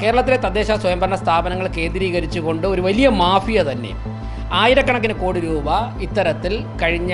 കേരളത്തിലെ തദ്ദേശ സ്വയംഭരണ സ്ഥാപനങ്ങൾ കേന്ദ്രീകരിച്ചുകൊണ്ട് ഒരു വലിയ മാഫിയ തന്നെ. ആയിരക്കണക്കിന് കോടി രൂപ ഇത്തരത്തിൽ കഴിഞ്ഞ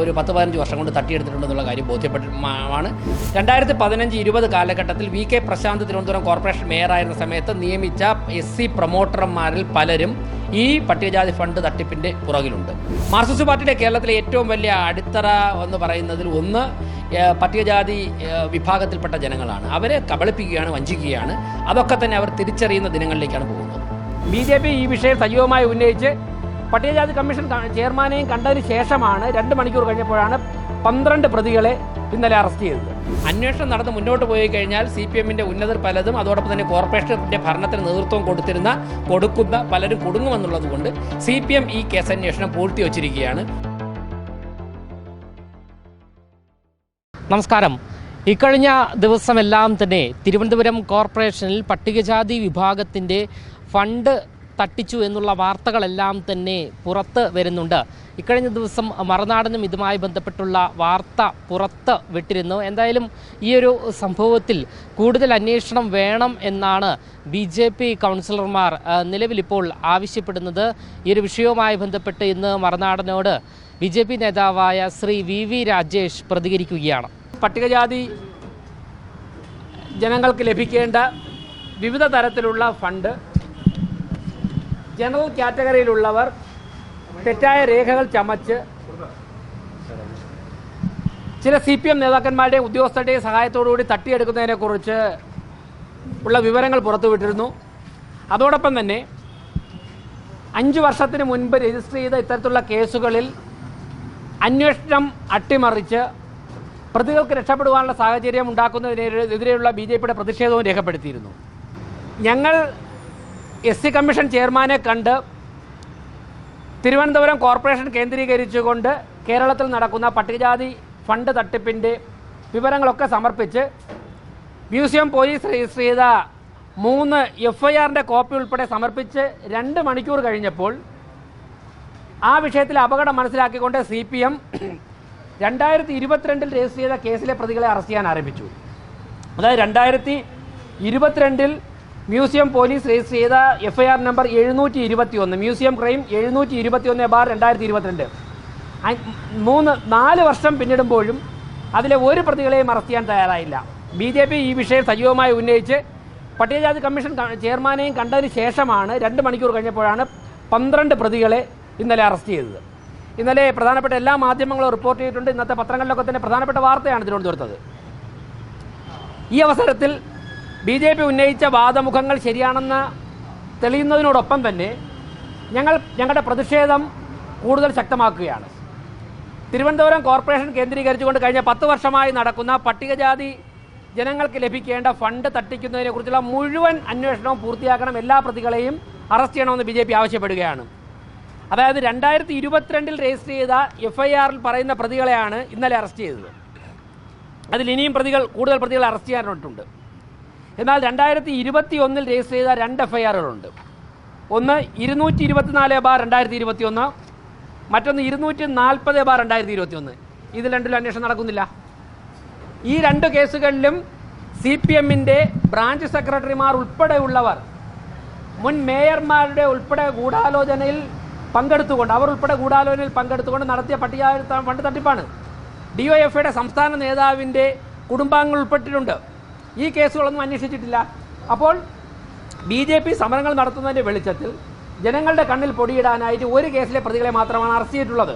ഒരു പത്ത് പതിനഞ്ച് വർഷം കൊണ്ട് തട്ടിയെടുത്തിട്ടുണ്ടെന്നുള്ള കാര്യം ബോധ്യപ്പെട്ടാണ് രണ്ടായിരത്തി പതിനഞ്ച് ഇരുപത് കാലഘട്ടത്തിൽ V K Prashanth Thiruvananthapuram corporation മേയറായിരുന്ന സമയത്ത് നിയമിച്ച എസ് സി പ്രൊമോട്ടർമാരിൽ പലരും ഈ പട്ടികജാതി ഫണ്ട് തട്ടിപ്പിന്റെ പുറകിലുണ്ട്. മാർക്സിസ്റ്റ് പാർട്ടിയുടെ കേരളത്തിലെ ഏറ്റവും വലിയ അടിത്തറ എന്ന് പറയുന്നതിൽ ഒന്ന് പട്ടികജാതി വിഭാഗത്തിൽപ്പെട്ട ജനങ്ങളാണ്. അവരെ കബളിപ്പിക്കുകയാണ് വഞ്ചിക്കുകയാണ്. അതൊക്കെ തന്നെ അവർ തിരിച്ചറിയുന്ന ദിനങ്ങളിലേക്കാണ് പോകുന്നത്. ബി ജെ പി ഈ വിഷയം സജീവമായി ഉന്നയിച്ച് പട്ടികജാതി കമ്മീഷൻ ചെയർമാനെയും കണ്ടതിന് ശേഷമാണ് രണ്ട് മണിക്കൂർ കഴിഞ്ഞപ്പോഴാണ് പന്ത്രണ്ട് പ്രതികളെ ഇന്നലെ അറസ്റ്റ് ചെയ്തത്. അന്വേഷണം നടന്ന് മുന്നോട്ട് പോയി കഴിഞ്ഞാൽ സി പി എമ്മിന്റെ ഉന്നതർ പലതും അതോടൊപ്പം തന്നെ കോർപ്പറേഷന്റെ ഭരണത്തിന് നേതൃത്വം കൊടുത്തിരുന്ന കൊടുക്കുന്ന പലരും കൊടുങ്ങുമെന്നുള്ളത് കൊണ്ട് സി പി എം ഈ കേസ് കേസന്വേഷണം പൂഴ്ത്തിവച്ചിരിക്കുകയാണ് നമസ്കാരം. ഇക്കഴിഞ്ഞ ദിവസമെല്ലാം തന്നെ തിരുവനന്തപുരം കോർപ്പറേഷനിൽ പട്ടികജാതി വിഭാഗത്തിന്റെ ഫണ്ട് തട്ടിച്ചു എന്നുള്ള വാർത്തകളെല്ലാം തന്നെ പുറത്ത് വരുന്നുണ്ട്. ഇക്കഴിഞ്ഞ ദിവസം മറുനാടനും ഇതുമായി ബന്ധപ്പെട്ടുള്ള വാർത്ത പുറത്ത് വിട്ടിരുന്നു. എന്തായാലും ഈ ഒരു സംഭവത്തിൽ കൂടുതൽ അന്വേഷണം വേണം എന്നാണ് ബി ജെ പി കൗൺസിലർമാർ നിലവിലിപ്പോൾ ആവശ്യപ്പെടുന്നത്. ഈ ഒരു വിഷയവുമായി ബന്ധപ്പെട്ട് ഇന്ന് മറുനാടനോട് ബി ജെ പി നേതാവായ ശ്രീ വി വി രാജേഷ് പ്രതികരിക്കുകയാണ്. പട്ടികജാതി ജനങ്ങൾക്ക് ലഭിക്കേണ്ട വിവിധ തരത്തിലുള്ള ഫണ്ട് ജനറൽ കാറ്റഗറിയിലുള്ളവർ തെറ്റായ രേഖകൾ ചമച്ച് ചില സി പി എം നേതാക്കന്മാരുടെയും ഉദ്യോഗസ്ഥരുടെയും സഹായത്തോടുകൂടി തട്ടിയെടുക്കുന്നതിനെക്കുറിച്ച് ഉള്ള വിവരങ്ങൾ പുറത്തുവിട്ടിരുന്നു. അതോടൊപ്പം തന്നെ അഞ്ച് വർഷത്തിന് മുൻപ് രജിസ്റ്റർ ചെയ്ത ഇത്തരത്തിലുള്ള കേസുകളിൽ അന്വേഷണം അട്ടിമറിച്ച് പ്രതികൾക്ക് രക്ഷപ്പെടുവാനുള്ള സാഹചര്യം ഉണ്ടാക്കുന്നതിനെതിരെയുള്ള ബി ജെ പിയുടെ പ്രതിഷേധവും രേഖപ്പെടുത്തിയിരുന്നു. ഞങ്ങൾ എസ് സി കമ്മീഷൻ ചെയർമാനെ കണ്ട് തിരുവനന്തപുരം കോർപ്പറേഷൻ കേന്ദ്രീകരിച്ചുകൊണ്ട് കേരളത്തിൽ നടക്കുന്ന പട്ടികജാതി ഫണ്ട് തട്ടിപ്പിന്റെ വിവരങ്ങളൊക്കെ സമർപ്പിച്ച് മ്യൂസിയം പോലീസ് രജിസ്റ്റർ ചെയ്ത മൂന്ന് എഫ് ഐ ആറിന്റെ കോപ്പി ഉൾപ്പെടെ സമർപ്പിച്ച് രണ്ട് മണിക്കൂർ കഴിഞ്ഞപ്പോൾ ആ വിഷയത്തിൽ അപകടം മനസ്സിലാക്കിക്കൊണ്ട് സി പി എം രണ്ടായിരത്തി ഇരുപത്തിരണ്ടിൽ രജിസ്റ്റർ ചെയ്ത കേസിലെ പ്രതികളെ അറസ്റ്റ് ചെയ്യാൻ ആരംഭിച്ചു. അതായത് രണ്ടായിരത്തി ഇരുപത്തിരണ്ടിൽ മ്യൂസിയം പോലീസ് രജിസ്റ്റർ ചെയ്ത എഫ് ഐ ആർ നമ്പർ എഴുന്നൂറ്റി ഇരുപത്തി ഒന്ന് മ്യൂസിയം ക്രൈം എഴുന്നൂറ്റി ഇരുപത്തി ഒന്ന് ബാർ രണ്ടായിരത്തി ഇരുപത്തിരണ്ട് മൂന്ന് നാല് വർഷം പിന്നിടുമ്പോഴും അതിലെ ഒരു പ്രതികളെയും അറസ്റ്റ് ചെയ്യാൻ തയ്യാറായില്ല. ബി ജെ പി ഈ വിഷയം സജീവമായി ഉന്നയിച്ച് പട്ടികജാതി കമ്മീഷൻ ചെയർമാനെയും കണ്ടതിന് ശേഷമാണ് രണ്ട് മണിക്കൂർ കഴിഞ്ഞപ്പോഴാണ് പന്ത്രണ്ട് പ്രതികളെ ഇന്നലെ അറസ്റ്റ് ചെയ്തത്. ഇന്നലെ പ്രധാനപ്പെട്ട എല്ലാ മാധ്യമങ്ങളും റിപ്പോർട്ട് ചെയ്തിട്ടുണ്ട്. ഇന്നത്തെ പത്രങ്ങളിലൊക്കെ തന്നെ പ്രധാനപ്പെട്ട വാർത്തയാണ് തിരുവനന്തപുരത്തത് ഈ അവസരത്തിൽ ബി ജെ പി ഉന്നയിച്ച വാദമുഖങ്ങൾ ശരിയാണെന്ന് തെളിയുന്നതിനോടൊപ്പം തന്നെ ഞങ്ങൾ ഞങ്ങളുടെ പ്രതിഷേധം കൂടുതൽ ശക്തമാക്കുകയാണ്. തിരുവനന്തപുരം കോർപ്പറേഷൻ കേന്ദ്രീകരിച്ചുകൊണ്ട് കഴിഞ്ഞ പത്ത് വർഷമായി നടക്കുന്ന പട്ടികജാതി ജനങ്ങൾക്ക് ലഭിക്കേണ്ട ഫണ്ട് തട്ടിക്കുന്നതിനെക്കുറിച്ചുള്ള മുഴുവൻ അന്വേഷണവും പൂർത്തിയാക്കണം എല്ലാ പ്രതികളെയും അറസ്റ്റ് ചെയ്യണമെന്ന് ബി ജെ പി ആവശ്യപ്പെടുകയാണ്. അതായത് രണ്ടായിരത്തി ഇരുപത്തിരണ്ടിൽ രജിസ്റ്റർ ചെയ്ത എഫ് ഐ ആറിൽ പറയുന്ന പ്രതികളെയാണ് ഇന്നലെ അറസ്റ്റ് ചെയ്തത്. അതിൽ ഇനിയും പ്രതികൾ കൂടുതൽ പ്രതികളെ അറസ്റ്റ് ചെയ്യാനായിട്ടുണ്ട്. എന്നാൽ രണ്ടായിരത്തി ഇരുപത്തി ഒന്നിൽ രജിസ്റ്റർ ചെയ്ത രണ്ട് എഫ്ഐആറുകളുണ്ട് ഒന്ന് ഇരുന്നൂറ്റി ഇരുപത്തിനാല് ബാർ രണ്ടായിരത്തി ഇരുപത്തി ഒന്ന് മറ്റൊന്ന് ഇരുന്നൂറ്റി നാൽപ്പത് ബാർ രണ്ടായിരത്തി ഇരുപത്തി ഒന്ന് ഇതിൽ രണ്ടിലും അന്വേഷണം നടക്കുന്നില്ല. ഈ രണ്ട് കേസുകളിലും സി പി എമ്മിന്റെ ബ്രാഞ്ച് സെക്രട്ടറിമാർ ഉൾപ്പെടെയുള്ളവർ മുൻ മേയർമാരുടെ ഉൾപ്പെടെ ഗൂഢാലോചനയിൽ പങ്കെടുത്തുകൊണ്ട് അവർ ഉൾപ്പെടെ ഗൂഢാലോചനയിൽ പങ്കെടുത്തുകൊണ്ട് നടത്തിയ പട്ടിക ഫണ്ട് തട്ടിപ്പാണ്. ഡി ഒ എഫ് സംസ്ഥാന നേതാവിന്റെ കുടുംബാംഗങ്ങൾ ഉൾപ്പെട്ടിട്ടുണ്ട്. ഈ കേസുകളൊന്നും അന്വേഷിച്ചിട്ടില്ല. അപ്പോൾ ബി ജെ പി സമരങ്ങൾ നടത്തുന്നതിന്റെ വെളിച്ചത്തിൽ ജനങ്ങളുടെ കണ്ണിൽ പൊടിയിടാനായിട്ട് ഒരു കേസിലെ പ്രതികളെ മാത്രമാണ് അറസ്റ്റ് ചെയ്തിട്ടുള്ളത്.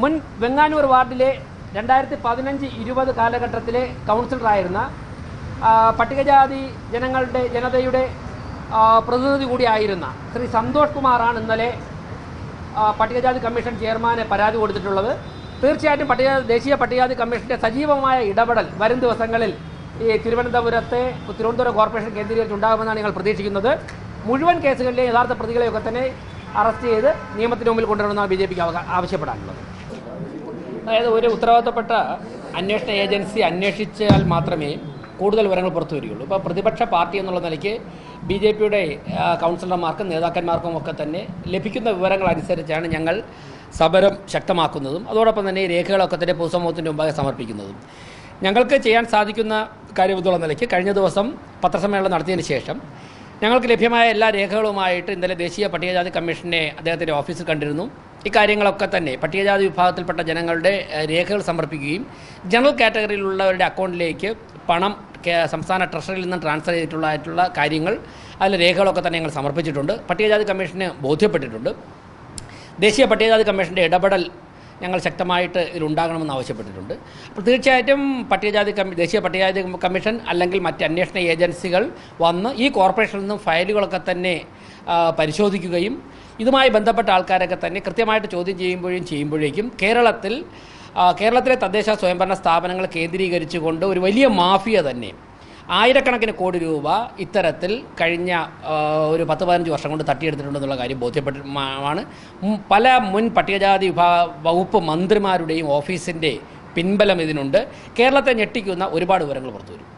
മുൻ വെങ്ങാനൂർ വാർഡിലെ രണ്ടായിരത്തി പതിനഞ്ച് ഇരുപത് കാലഘട്ടത്തിലെ കൗൺസിലറായിരുന്ന പട്ടികജാതി ജനങ്ങളുടെ ജനതയുടെ പ്രതിനിധി കൂടിയായിരുന്ന ശ്രീ സന്തോഷ് കുമാറാണ് ഇന്നലെ പട്ടികജാതി കമ്മീഷൻ ചെയർമാനെ പരാതി കൊടുത്തിട്ടുള്ളത്. തീർച്ചയായിട്ടും പട്ടികജാതി ദേശീയ പട്ടികജാതി കമ്മീഷന്റെ സജീവമായ ഇടപെടൽ വരും ദിവസങ്ങളിൽ ഈ തിരുവനന്തപുരത്തെ തിരുവനന്തപുരം കോർപ്പറേഷൻ കേന്ദ്രീകരിച്ചുണ്ടാകുമെന്നാണ് ഞങ്ങൾ പ്രതീക്ഷിക്കുന്നത്. മുഴുവൻ കേസുകളിലെയും യഥാർത്ഥ പ്രതികളെയൊക്കെ തന്നെ അറസ്റ്റ് ചെയ്ത് നിയമത്തിന് മുമ്പിൽ കൊണ്ടുവരണമെന്നാണ് ബി ജെ പിക്ക് ആവശ്യപ്പെടാനുള്ളത്. അതായത് ഒരു ഉത്തരവാദിത്തപ്പെട്ട അന്വേഷണ ഏജൻസി അന്വേഷിച്ചാൽ മാത്രമേ കൂടുതൽ വിവരങ്ങൾ പുറത്തു വരികയുള്ളൂ. ഇപ്പോൾ പ്രതിപക്ഷ പാർട്ടി എന്നുള്ള നിലയ്ക്ക് ബി ജെ പിയുടെ കൗൺസിലർമാർക്കും നേതാക്കന്മാർക്കും ഒക്കെ തന്നെ ലഭിക്കുന്ന വിവരങ്ങൾ അനുസരിച്ചാണ് ഞങ്ങൾ സമരം ശക്തമാക്കുന്നതും അതോടൊപ്പം തന്നെ ഈ രേഖകളൊക്കെ തന്നെ പൊതുസമൂഹത്തിന്റെ മുമ്പാകെ സമർപ്പിക്കുന്നതും. ഞങ്ങൾക്ക് ചെയ്യാൻ സാധിക്കുന്ന കാര്യമെന്നുള്ള നിലയ്ക്ക് കഴിഞ്ഞ ദിവസം പത്രസമ്മേളനം നടത്തിയതിന് ശേഷം ഞങ്ങൾക്ക് ലഭ്യമായ എല്ലാ രേഖകളുമായിട്ട് ഇന്നലെ ദേശീയ പട്ടികജാതി കമ്മീഷനെ അദ്ദേഹത്തിന്റെ ഓഫീസിൽ കണ്ടിരുന്നു. ഇക്കാര്യങ്ങളൊക്കെ തന്നെ പട്ടികജാതി വിഭാഗത്തിൽപ്പെട്ട ജനങ്ങളുടെ രേഖകൾ സമർപ്പിക്കുകയും ജനറൽ കാറ്റഗറിയിലുള്ളവരുടെ അക്കൗണ്ടിലേക്ക് പണം സംസ്ഥാന ട്രഷറിയിൽ നിന്ന് ട്രാൻസ്ഫർ ചെയ്തിട്ടുള്ളതായിട്ടുള്ള കാര്യങ്ങൾ അതിലെ രേഖകളൊക്കെ തന്നെ ഞങ്ങൾ സമർപ്പിച്ചിട്ടുണ്ട്. പട്ടികജാതി കമ്മീഷന് ബോധ്യപ്പെട്ടിട്ടുണ്ട്. ദേശീയ പട്ടികജാതി കമ്മീഷന്റെ ഇടപെടൽ ഞങ്ങൾ ശക്തമായിട്ട് ഇതിലുണ്ടാകണമെന്ന് ആവശ്യപ്പെട്ടിട്ടുണ്ട്. അപ്പോൾ തീർച്ചയായിട്ടും പട്ടികജാതി കമ്മി ദേശീയ പട്ടികജാതി കമ്മീഷൻ അല്ലെങ്കിൽ മറ്റ് അന്വേഷണ ഏജൻസികൾ വന്ന് ഈ കോർപ്പറേഷനിൽ നിന്നും ഫയലുകളൊക്കെ തന്നെ പരിശോധിക്കുകയും ഇതുമായി ബന്ധപ്പെട്ട ആൾക്കാരൊക്കെ തന്നെ കൃത്യമായിട്ട് ചോദ്യം ചെയ്യുമ്പോഴും ചെയ്യുമ്പോഴേക്കും കേരളത്തിൽ കേരളത്തിലെ തദ്ദേശ സ്വയംഭരണ സ്ഥാപനങ്ങൾ കേന്ദ്രീകരിച്ചുകൊണ്ട് ഒരു വലിയ മാഫിയ തന്നെ ആയിരക്കണക്കിന് കോടി രൂപ ഇത്തരത്തിൽ കഴിഞ്ഞ ഒരു പത്ത് പതിനഞ്ച് വർഷം കൊണ്ട് തട്ടിയെടുത്തിട്ടുണ്ടെന്നുള്ള കാര്യം ബോധ്യപ്പെട്ടാണ് പല മുൻ പട്ടികജാതി വിഭാഗ വകുപ്പ് മന്ത്രിമാരുടെയും ഓഫീസിന്റെ പിൻബലം ഇതിനുണ്ട്. കേരളത്തെ ഞെട്ടിക്കുന്ന ഒരുപാട് വിവരങ്ങൾ പുറത്തു വരും.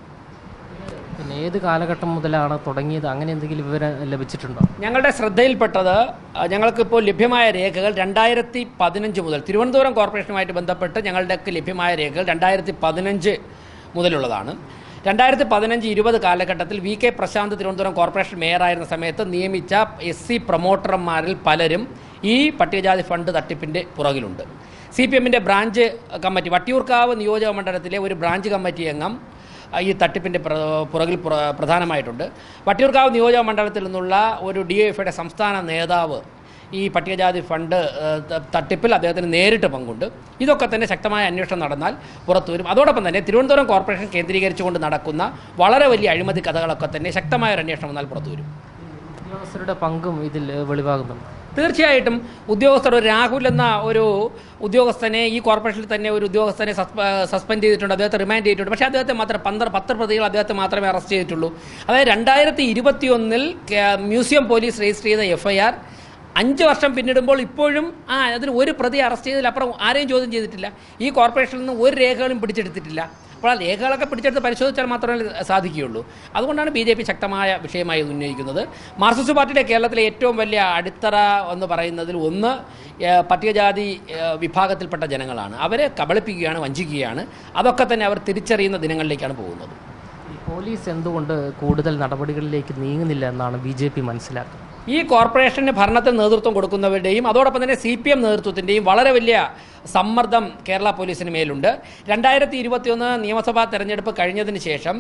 പിന്നെ ഏത് കാലഘട്ടം മുതലാണ് തുടങ്ങിയത്? അങ്ങനെ എന്തെങ്കിലും വിവരം ലഭിച്ചിട്ടുണ്ടോ? ഞങ്ങളുടെ ശ്രദ്ധയിൽപ്പെട്ടത് ഞങ്ങൾക്കിപ്പോൾ ലഭ്യമായ രേഖകൾ രണ്ടായിരത്തി പതിനഞ്ച് മുതൽ തിരുവനന്തപുരം കോർപ്പറേഷനുമായിട്ട് ബന്ധപ്പെട്ട് ഞങ്ങളുടെയൊക്കെ ലഭ്യമായ രേഖകൾ രണ്ടായിരത്തി പതിനഞ്ച് മുതലുള്ളതാണ്. രണ്ടായിരത്തി പതിനഞ്ച് ഇരുപത് കാലഘട്ടത്തിൽ V K Prashanth Thiruvananthapuram corporation മേയറായിരുന്ന സമയത്ത് നിയമിച്ച എസ് സി പ്രൊമോട്ടർമാരിൽ പലരും ഈ പട്ടികജാതി ഫണ്ട് തട്ടിപ്പിന്റെ പുറകിലുണ്ട്. സി പി എമ്മിന്റെ ബ്രാഞ്ച് കമ്മിറ്റി വട്ടിയൂർക്കാവ് നിയോജക മണ്ഡലത്തിലെ ഒരു ബ്രാഞ്ച് കമ്മിറ്റി അംഗം ഈ തട്ടിപ്പിന്റെ പുറകിൽ പ്രധാനമായിട്ടുണ്ട്. വട്ടിയൂർക്കാവ് നിയോജക മണ്ഡലത്തിൽ നിന്നുള്ള ഒരു ഡി എഫ് സംസ്ഥാന നേതാവ് ഈ പട്ടികജാതി ഫണ്ട് തട്ടിപ്പിൽ അദ്ദേഹത്തിന് നേരിട്ട് പങ്കുണ്ട്. ഇതൊക്കെ തന്നെ ശക്തമായ അന്വേഷണം നടന്നാൽ പുറത്തു വരും. അതോടൊപ്പം തന്നെ തിരുവനന്തപുരം കോർപ്പറേഷൻ കേന്ദ്രീകരിച്ചുകൊണ്ട് നടക്കുന്ന വളരെ വലിയ അഴിമതി കഥകളൊക്കെ തന്നെ ശക്തമായ ഒരു അന്വേഷണം വന്നാൽ പുറത്തു വരും. ഉദ്യോഗസ്ഥരുടെ പങ്കും ഇതിൽ വെളിവാകുന്നുണ്ട്. തീർച്ചയായിട്ടും ഉദ്യോഗസ്ഥർ ഒരു രാഹുൽ എന്ന ഒരു ഉദ്യോഗസ്ഥനെ ഈ കോർപ്പറേഷനിൽ തന്നെ ഒരു ഉദ്യോഗസ്ഥനെ സസ്പെൻഡ് ചെയ്തിട്ടുണ്ട്. അദ്ദേഹത്തെ റിമാൻഡ് ചെയ്തിട്ടുണ്ട്. പക്ഷേ അദ്ദേഹത്തെ മാത്രം പന്ത്ര പത്ത് പ്രതികൾ അദ്ദേഹത്തെ മാത്രമേ അറസ്റ്റ് ചെയ്തിട്ടുള്ളൂ. അതായത് രണ്ടായിരത്തി ഇരുപത്തിയൊന്നിൽ മ്യൂസിയം പോലീസ് രജിസ്റ്റർ ചെയ്ത എഫ് ഐ ആർ അഞ്ച് വർഷം പിന്നിടുമ്പോൾ ഇപ്പോഴും ആ അതിന് ഒരു പ്രതി അറസ്റ്റ് ചെയ്തതിലപ്പുറം ആരെയും ചോദ്യം ചെയ്തിട്ടില്ല. ഈ കോർപ്പറേഷനിൽ നിന്ന് ഒരു രേഖകളും പിടിച്ചെടുത്തിട്ടില്ല. അപ്പോൾ ആ രേഖകളൊക്കെ പിടിച്ചെടുത്ത് പരിശോധിച്ചാൽ മാത്രമേ സാധിക്കുകയുള്ളൂ. അതുകൊണ്ടാണ് ബി ജെ പി ശക്തമായ വിഷയമായി ഉന്നയിക്കുന്നത്. മാർക്സിസ്റ്റ് പാർട്ടിയുടെ കേരളത്തിലെ ഏറ്റവും വലിയ അടിത്തറ എന്ന് പറയുന്നതിൽ ഒന്ന് പട്ടികജാതി വിഭാഗത്തിൽപ്പെട്ട ജനങ്ങളാണ്. അവരെ കബളിപ്പിക്കുകയാണ് വഞ്ചിക്കുകയാണ്. അതൊക്കെ തന്നെ അവർ തിരിച്ചറിയുന്ന ദിനങ്ങളിലേക്കാണ് പോകുന്നത്. പോലീസ് എന്തുകൊണ്ട് കൂടുതൽ നടപടികളിലേക്ക് നീങ്ങുന്നില്ല എന്നാണ് ബി ജെ പി മനസ്സിലാക്കുന്നത്? ഈ കോർപ്പറേഷന് ഭരണത്തിന് നേതൃത്വം കൊടുക്കുന്നവരുടെയും അതോടൊപ്പം തന്നെ സി പി എം നേതൃത്വത്തിന്റെയും വളരെ വലിയ സമ്മർദ്ദം കേരള പോലീസിന് മേലുണ്ട്. രണ്ടായിരത്തി ഇരുപത്തിയൊന്ന് നിയമസഭാ തെരഞ്ഞെടുപ്പ് കഴിഞ്ഞതിന് ശേഷം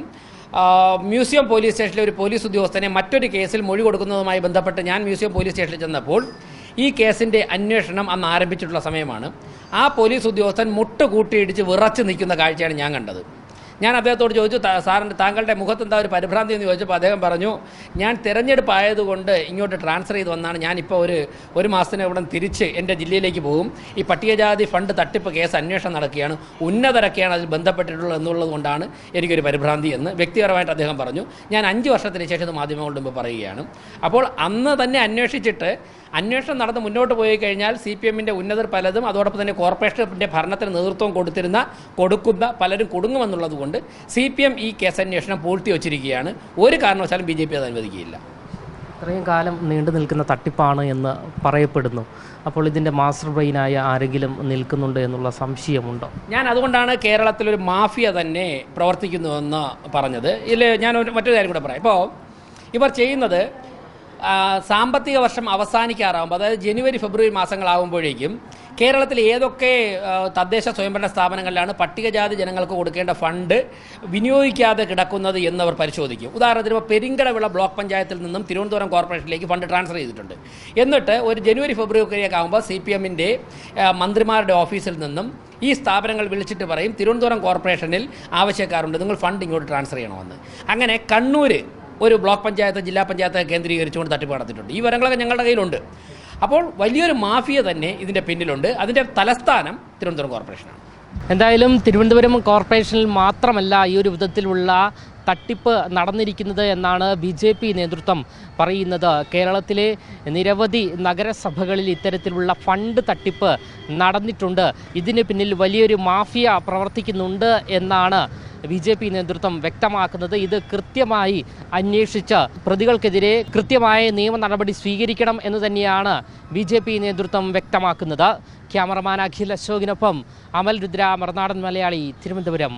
മ്യൂസിയം പോലീസ് സ്റ്റേഷനിലെ ഒരു പോലീസ് ഉദ്യോഗസ്ഥനെ മറ്റൊരു കേസിൽ മൊഴി കൊടുക്കുന്നതുമായി ബന്ധപ്പെട്ട് ഞാൻ മ്യൂസിയം പോലീസ് സ്റ്റേഷനിൽ ചെന്നപ്പോൾ ഈ കേസിന്റെ അന്വേഷണം അന്ന് ആരംഭിച്ചിട്ടുള്ള സമയമാണ്. ആ പോലീസ് ഉദ്യോഗസ്ഥൻ മുട്ട് കൂട്ടിയിടിച്ച് വിറച്ച് നിൽക്കുന്ന കാഴ്ചയാണ് ഞാൻ കണ്ടത്. ഞാൻ അദ്ദേഹത്തോട് ചോദിച്ചു "താ- സാറിന്റെ താങ്കളുടെ മുഖത്ത് എന്താ ഒരു പരിഭ്രാന്തി എന്ന് ചോദിച്ചപ്പോൾ അദ്ദേഹം പറഞ്ഞു ഞാൻ തിരഞ്ഞെടുപ്പായതുകൊണ്ട് ഇങ്ങോട്ട് ട്രാൻസ്ഫർ ചെയ്ത് വന്നാണ്. ഞാനിപ്പോൾ ഒരു ഒരു മാസത്തിന് ഇവിടെ തിരിച്ച് എന്റെ ജില്ലയിലേക്ക് പോകും. ഈ പട്ടികജാതി ഫണ്ട് തട്ടിപ്പ് കേസ് അന്വേഷണം നടക്കുകയാണ്. ഉന്നതരൊക്കെയാണ് അതിൽ ബന്ധപ്പെട്ടിട്ടുള്ളത് എന്നുള്ളത് കൊണ്ടാണ് എനിക്കൊരു പരിഭ്രാന്തി എന്ന് വ്യക്തിപരമായിട്ട് അദ്ദേഹം പറഞ്ഞു. ഞാൻ അഞ്ച് വർഷത്തിന് ശേഷം ഇത് മാധ്യമങ്ങളുടെ മുമ്പ് പറയുകയാണ്. അപ്പോൾ അന്ന് തന്നെ അന്വേഷിച്ചിട്ട് അന്വേഷണം നടന്ന് മുന്നോട്ട് പോയി കഴിഞ്ഞാൽ സി പി എമ്മിന്റെ ഉന്നതർ പലതും അതോടൊപ്പം തന്നെ കോർപ്പറേഷന്റെ ഭരണത്തിന് നേതൃത്വം കൊടുത്തിരുന്ന കൊടുക്കുന്ന പലരും കൊടുങ്ങുമെന്നുള്ളത് സി പി എം ഈ കേസ് അന്വേഷണം പൂഴ്ത്തി വച്ചിരിക്കുകയാണ് ഒരു കാരണവശാലും ബി ജെ പി അത് അനുവദിക്കുകയില്ല. ഇത്രയും കാലം നീണ്ടു നിൽക്കുന്ന തട്ടിപ്പാണ് എന്ന് പറയപ്പെടുന്നു. അപ്പോൾ ഇതിന്റെ മാസ്റ്റർ ബ്രെയിനായ ആരെങ്കിലും നിൽക്കുന്നുണ്ട് എന്നുള്ള സംശയമുണ്ടോ? ഞാൻ അതുകൊണ്ടാണ് കേരളത്തിലൊരു മാഫിയ തന്നെ പ്രവർത്തിക്കുന്നുവെന്ന് പറഞ്ഞത്. ഇതിൽ ഞാൻ മറ്റൊരു കാര്യം കൂടെ പറയാം. ഇപ്പോൾ ഇവർ ചെയ്യുന്നത് സാമ്പത്തിക വർഷം അവസാനിക്കാറാകുമ്പോൾ അതായത് ജനുവരി ഫെബ്രുവരി മാസങ്ങളാകുമ്പോഴേക്കും കേരളത്തിൽ ഏതൊക്കെ തദ്ദേശ സ്വയംഭരണ സ്ഥാപനങ്ങളിലാണ് പട്ടികജാതി ജനങ്ങൾക്ക് കൊടുക്കേണ്ട ഫണ്ട് വിനിയോഗിക്കാതെ കിടക്കുന്നത് എന്നവർ പരിശോധിക്കും. ഉദാഹരണത്തിന് ഇപ്പോൾ പെരിങ്കടവിള ബ്ലോക്ക് പഞ്ചായത്തിൽ നിന്നും തിരുവനന്തപുരം കോർപ്പറേഷനിലേക്ക് ഫണ്ട് ട്രാൻസ്ഫർ ചെയ്തിട്ടുണ്ട്. എന്നിട്ട് ഒരു ജനുവരി ഫെബ്രുവരി ഒക്കെ ആകുമ്പോൾ സി പി എമ്മിന്റെ മന്ത്രിമാരുടെ ഓഫീസിൽ നിന്നും ഈ സ്ഥാപനങ്ങൾ വിളിച്ചിട്ട് പറയും തിരുവനന്തപുരം കോർപ്പറേഷനിൽ ആവശ്യക്കാരുണ്ട് നിങ്ങൾ ഫണ്ട് ഇങ്ങോട്ട് ട്രാൻസ്ഫർ ചെയ്യണമെന്ന്. അങ്ങനെ കണ്ണൂർ ഒരു ബ്ലോക്ക് പഞ്ചായത്ത് ജില്ലാ പഞ്ചായത്ത് കേന്ദ്രീകരിച്ചുകൊണ്ട് തട്ടിപ്പ് നടത്തിയിട്ടുണ്ട്. ഈ വിവരങ്ങളൊക്കെ ഞങ്ങളുടെ കയ്യിലുണ്ട്. അപ്പോൾ വലിയൊരു മാഫിയ തന്നെ ഇതിന്റെ പിന്നിലുണ്ട്. അതിന്റെ തലസ്ഥാനം തിരുവനന്തപുരം കോർപ്പറേഷനാണ് എന്തായാലും തിരുവനന്തപുരം കോർപ്പറേഷനിൽ മാത്രമല്ല ഈ ഒരു വിധത്തിലുള്ള തട്ടിപ്പ് നടന്നിരിക്കുന്നത് എന്നാണ് ബി ജെ പി നേതൃത്വം പറയുന്നത്. കേരളത്തിലെ നിരവധി നഗരസഭകളിൽ ഇത്തരത്തിലുള്ള ഫണ്ട് തട്ടിപ്പ് നടന്നിട്ടുണ്ട്. ഇതിന് പിന്നിൽ വലിയൊരു മാഫിയ പ്രവർത്തിക്കുന്നുണ്ട് എന്നാണ് ബി ജെ പി നേതൃത്വം വ്യക്തമാക്കുന്നത്. ഇത് കൃത്യമായി അന്വേഷിച്ച് പ്രതികൾക്കെതിരെ കൃത്യമായ നിയമ നടപടി സ്വീകരിക്കണം എന്ന് തന്നെയാണ് ബി ജെ പി നേതൃത്വം വ്യക്തമാക്കുന്നത്. ക്യാമറമാൻ അഖിൽ അശോകിനൊപ്പം അമൽ രുദ്ര മറുനാടൻ മലയാളി തിരുവനന്തപുരം.